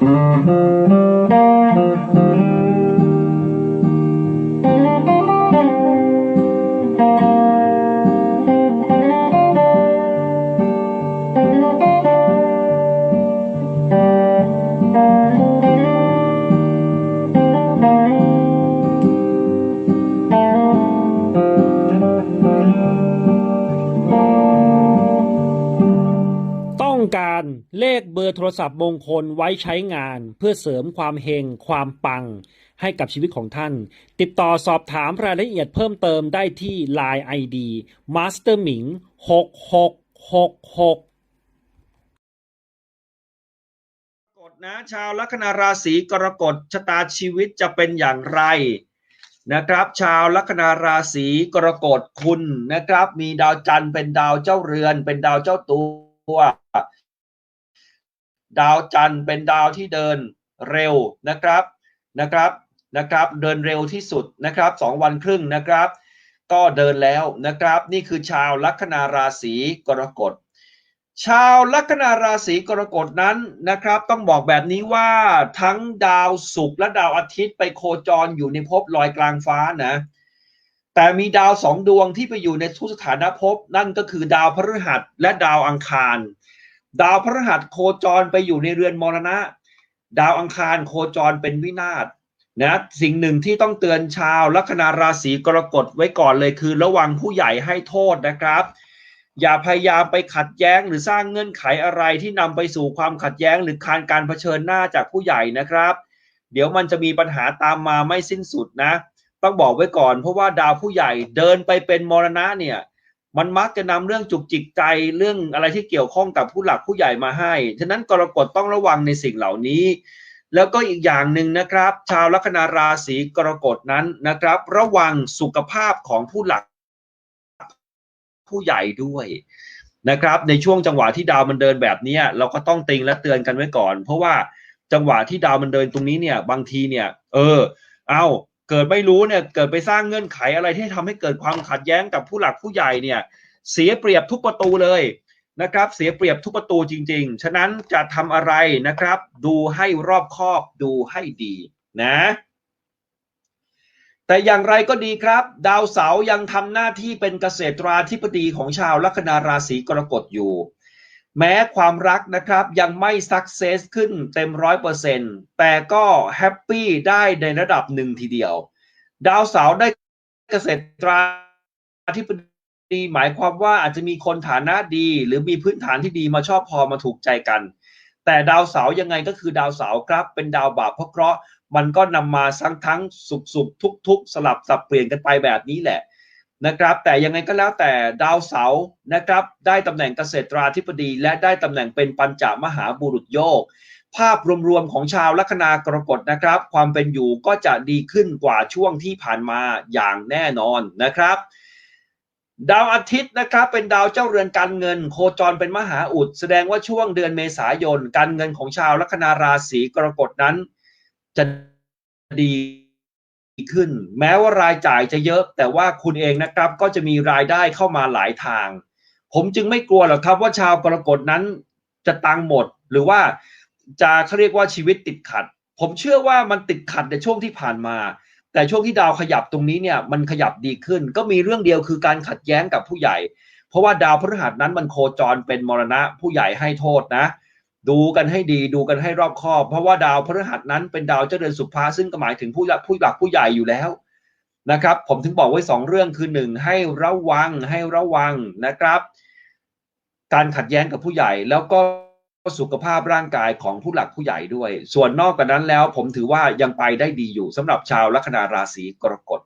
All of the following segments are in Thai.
Thank you. ต้องการเลขเบอร์โทรศัพท์มงคลไว้ใช้งาน เพื่อเสริมความเฮงความปัง ให้กับชีวิตของท่าน ติดต่อสอบถามรายละเอียดเพิ่มเติมได้ที่ Line ID Master Ming 6666กฎนะชาวลัคนาราศีกรกฎชะตาชีวิตจะเป็นอย่างไรนะครับ ชาวลัคนาราศีกรกฎคุณนะครับ มีดาวจันทร์เป็นดาวเจ้าเรือน เป็นดาวเจ้าตัว ดาวจันทร์เป็นดาวที่เดินเร็วนะครับนะครับนะครับเดินเร็วที่สุดนะครับสองวันครึ่งนะครับ ก็เดินแล้วนะครับ นี่คือชาวลัคนาราศีกรกฎชาวลัคนาราศีกรกฎนั้นนะครับ ต้องบอกแบบนี้ว่าทั้งดาวศุกร์และดาวอาทิตย์ไปโคจรอยู่ในภพลอยกลางฟ้านะแต่มีดาวสองดวงที่ไปอยู่ในทุกสถานภพนั่นก็คือดาวพฤหัสและดาวอังคาร ดาวพฤหัสโคจรไปอยู่ในเรือนมรณะ ดาวอังคารโคจรเป็นวินาศนะสิ่งหนึ่งที่ต้องเตือนชาวลัคนาราศีกรกฎไว้ก่อนเลยคือ ระวังผู้ใหญ่ให้โทษนะครับ อย่าพยายามไปขัดแย้งหรือสร้างเงื่อนไขอะไรที่นำไปสู่ความขัดแย้งหรือการการเผชิญหน้าจากผู้ใหญ่นะครับ เดี๋ยวมันจะมีปัญหาตามมาไม่สิ้นสุดนะ ต้องบอกไว้ก่อนเพราะว่าดาวผู้ใหญ่เดินไปเป็นมรณะเนี่ย มันมักจะนำเรื่องจุกจิกใจเรื่องอะไรที่เกี่ยวข้องกับผู้หลักผู้ใหญ่มาให้ ฉะนั้นกรกฎต้องระวังในสิ่งเหล่านี้ แล้วก็อีกอย่างหนึ่งนะครับ ชาวลัคนาราศีกรกฎนั้นนะครับ ระวังสุขภาพของผู้หลักผู้ใหญ่ด้วยนะครับ ในช่วงจังหวะที่ดาวมันเดินแบบนี้เราก็ต้องติงและเตือนกันไว้ก่อน เพราะว่าจังหวะที่ดาวมันเดินตรงนี้เนี่ยบางทีเนี่ย เออ เอา เกิดไม่รู้เนี่ยเกิดไปสร้างเงื่อนไขอะไรที่ทำให้เกิดความขัดแย้งกับผู้หลักผู้ใหญ่เนี่ยเสียเปรียบทุกประตูเลยนะครับ เสียเปรียบทุกประตูจริง ๆ ฉะนั้นจะทำอะไรนะครับ ดูให้รอบคอบดูให้ดีนะ แต่อย่างไรก็ดีครับ ดาวเสาร์ยังทำหน้าที่เป็นเกษตราธิบดีของชาวลัคนาราศีกรกฎอยู่ แม้ความรักนะครับยังไม่สักเซสขึ้นเต็มร้อยเปอร์เซ็นต์แต่ก็แฮปปี้ได้ในระดับหนึ่งทีเดียว ดาวเสาร์ได้เกษตราธิบดีหมายความว่าอาจจะมีคนฐานะดี หรือมีพื้นฐานที่ดีมาชอบพอมาถูกใจกัน แต่ดาวเสาร์ยังไงก็คือดาวเสาร์ครับ เป็นดาวบาปเพราะเคราะห์มันก็นำมาทั้งทั้งสุขสุขทุกทุกๆสลับสับเปลี่ยนกันไปแบบนี้แหละ นะครับแต่ยังไงก็แล้วแต่ดาวเสาร์นะครับได้ตำแหน่งเกษตราธิบดี และได้ตำแหน่งเป็นปัญจมหาบุรุษโยก ภาพรวมๆของชาวลัคนากรกฎนะครับ ความเป็นอยู่ก็จะดีขึ้นกว่าช่วงที่ผ่านมาอย่างแน่นอนนะครับดาวอาทิตย์นะครับเป็นดาวเจ้าเรือนการเงิน โคจรเป็นมหาอุด แสดงว่าช่วงเดือนเมษายน การเงินของชาวลัคนาราศีกรกฎนั้น จะดี ขึ้น แม้ว่ารายจ่ายจะเยอะ แต่ว่าคุณเองนะครับก็จะมีรายได้เข้ามาหลายทาง ผมจึงไม่กลัวหรอกครับว่าชาวกรกฎนั้นจะตังหมด หรือว่าจะเขาเรียกว่าชีวิตติดขัด ผมเชื่อว่ามันติดขัดในช่วงที่ผ่านมา แต่ช่วงที่ดาวขยับตรงนี้เนี่ยมันขยับดีขึ้น ก็มีเรื่องเดียวคือการขัดแย้งกับผู้ใหญ่ เพราะว่าดาวพฤหัสนั้นมันโคจรเป็นมรณะผู้ใหญ่ให้โทษนะ ดูกันให้ดีดูกันให้รอบคอบ เพราะว่าดาวพฤหัสนั้นเป็นดาวเจ้าเรือนสุภาซึ่งก็หมายถึงผู้หลักผู้หลักผู้ใหญ่อยู่แล้วนะครับ ผมถึงบอกไว้สองเรื่องคือหนึ่งให้ระวังให้ระวังนะครับ การขัดแย้งกับผู้ใหญ่แล้วก็สุขภาพร่างกายของผู้หลักผู้ใหญ่ด้วย ส่วนนอกจากนั้นแล้วผมถือว่ายังไปได้ดีอยู่สำหรับชาวลัคนาราศีกรกฎ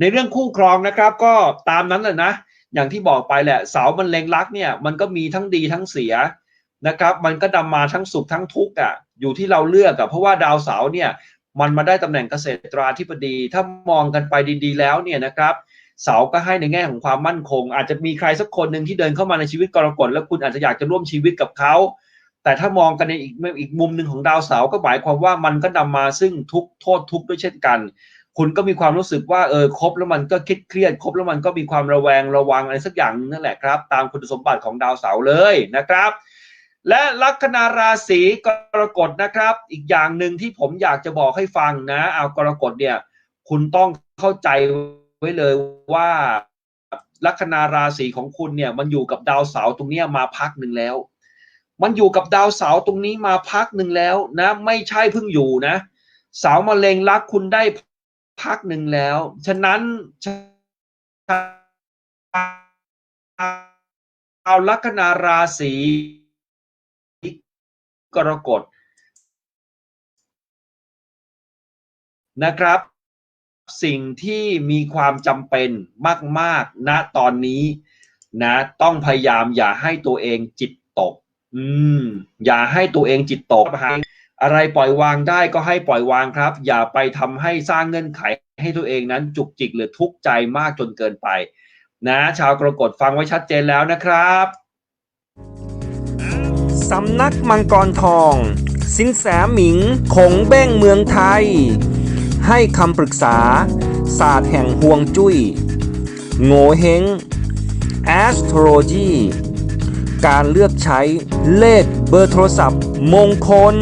ในเรื่องคู่ครองนะครับ ก็ตามนั้นแหละนะ อย่างที่บอกไปแหละเสามันเล็งรักเนี่ยมันก็มีทั้งดีทั้งเสีย นะครับ มันก็นำมาทั้งสุขทั้งทุกข์อะอยู่ที่เราเลือกอะเพราะว่าดาวเสาร์เนี่ยมันมาได้ตำแหน่งเกษตราธิบดี ถ้ามองกันไปดีๆแล้วเนี่ยนะครับเสาก็ให้ในแง่ของความมั่นคง อาจจะมีใครสักคนหนึ่งที่เดินเข้ามาในชีวิตกรกฎแล้วคุณอาจจะอยากจะร่วมชีวิตกับเขาแต่ถ้ามองกันในอีกอีกมุมหนึ่งของดาวเสาร์ก็หมายความว่ามันก็นำมาซึ่งทุกโทษทุกด้วยเช่นกัน คุณก็มีความรู้สึกว่าเออครบแล้วมันก็คิดเครียดครบแล้วมันก็มีความระแวงระวังอะไรสักอย่างนึงนั่นแหละครับ ตามคุณสมบัติของดาวเสาร์เลยนะครับ และลัคนาราศีกรกฎนะครับ อีกอย่างหนึ่งที่ผมอยากจะบอกให้ฟังนะ เอากรกฎเนี่ย คุณต้องเข้าใจไว้เลยว่าลัคนาราศีของคุณเนี่ย มันอยู่กับดาวเสาร์ตรงนี้มาพักหนึ่งแล้ว มันอยู่กับดาวเสาร์ตรงนี้มาพักหนึ่งแล้วนะ ไม่ใช่เพิ่งอยู่นะเสามาเลงรักคุณได้พักหนึ่งแล้ว ฉะนั้นชาวลัคนาราศี กรกฎนะครับ สิ่งที่มีความจำเป็นมากๆณตอนนี้นะ ต้องพยายามอย่าให้ตัวเองจิตตก อืม อย่าให้ตัวเองจิตตกอะไรปล่อยวางได้ก็ให้ปล่อยวางครับ อย่าไปทำให้สร้างเงื่อนไขให้ตัวเองนั้นจุกจิกหรือทุกข์ใจมากจนเกินไป นะ ชาวกรกฎฟังไว้ชัดเจนแล้วนะครับ สำนักมังกรทอง สินแสหมิงคงเบ้งเมืองไทย ให้คำปรึกษา ศาสตร์แห่งห่วงจุย้ยโงเฮง astrology การเลือกใช้เลขเบอร์โทรศัพท์มงคล